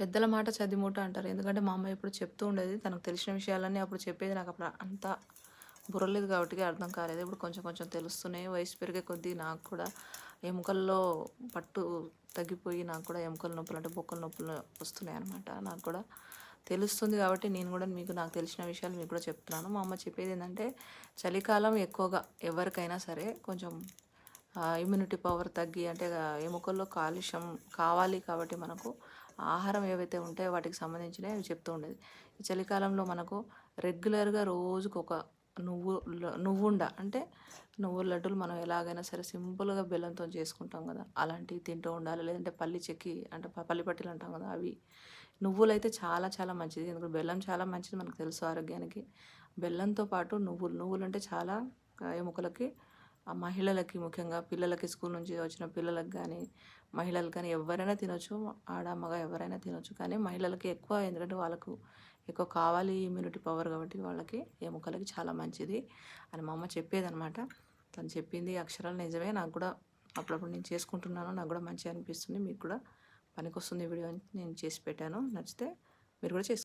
పెద్దల మాట చదిమూట అంటారు. ఎందుకంటే మా అమ్మ ఎప్పుడు చెప్తూ ఉండేది తనకు తెలిసిన విషయాలన్నీ అప్పుడు చెప్పేది నాకు అప్పుడు అంత బుర్రలేదు కాబట్టి అర్థం కాలేదు. ఇప్పుడు కొంచెం కొంచెం తెలుస్తున్నాయి. వయసు పెరిగే కొద్దీ నాకు కూడా ఎముకల్లో పట్టు తగ్గిపోయి నాకు కూడా ఎముకల నొప్పులు అంటే బొక్కల నొప్పులు వస్తున్నాయి అనమాట నాకు కూడా తెలుస్తుంది కాబట్టి నేను కూడా మీకు నాకు తెలిసిన విషయాలు మీకు కూడా చెప్తున్నాను. మా అమ్మ చెప్పేది ఏంటంటే చలికాలం ఎక్కువగా ఎవరికైనా సరే కొంచెం ఇమ్యూనిటీ పవర్ తగ్గి అంటే ఎముకల్లో కాలుష్యం కావాలి కాబట్టి మనకు ఆహారం ఏవైతే ఉంటాయో వాటికి సంబంధించినవి అవి చెప్తూ ఉండేది. ఈ చలికాలంలో మనకు రెగ్యులర్గా రోజుకు ఒక నువ్వు నువ్వుండ అంటే నువ్వుల లడ్డూలు మనం ఎలాగైనా సరే సింపుల్గా బెల్లంతో చేసుకుంటాం కదా. అలాంటివి తింటూ ఉండాలి. లేదంటే పల్లి చెక్కి అంటే ప- పల్లి పట్టీలు అంటాం కదా అవి. నువ్వులు అయితే చాలా చాలా మంచిది. ఎందుకంటే బెల్లం చాలా మంచిది మనకు తెలుసు ఆరోగ్యానికి. బెల్లంతో పాటు నువ్వులు నువ్వులు అంటే చాలా ఎముకలకి ఆ మహిళలకి ముఖ్యంగా పిల్లలకి స్కూల్ నుంచి వచ్చిన పిల్లలకు కానీ మహిళలు కానీ ఎవరైనా తినొచ్చు. ఆడ మగ ఎవరైనా తినొచ్చు. కానీ మహిళలకి ఎక్కువ ఎందుకంటే వాళ్ళకు ఎక్కువ కావాలి ఇమ్యూనిటీ పవర్ కాబట్టి వాళ్ళకి ఎముకలకి చాలా మంచిది అని మా అమ్మ చెప్పేదనమాట తను చెప్పింది అక్షరాలు నిజమే. నాకు కూడా అప్పుడప్పుడు నేను చేసుకుంటున్నాను. నాకు కూడా మంచిగా అనిపిస్తుంది. మీకు కూడా పనికొస్తుంది వీడియో అని నేను చేసి పెట్టాను. నచ్చితే మీరు కూడా చేసుకోండి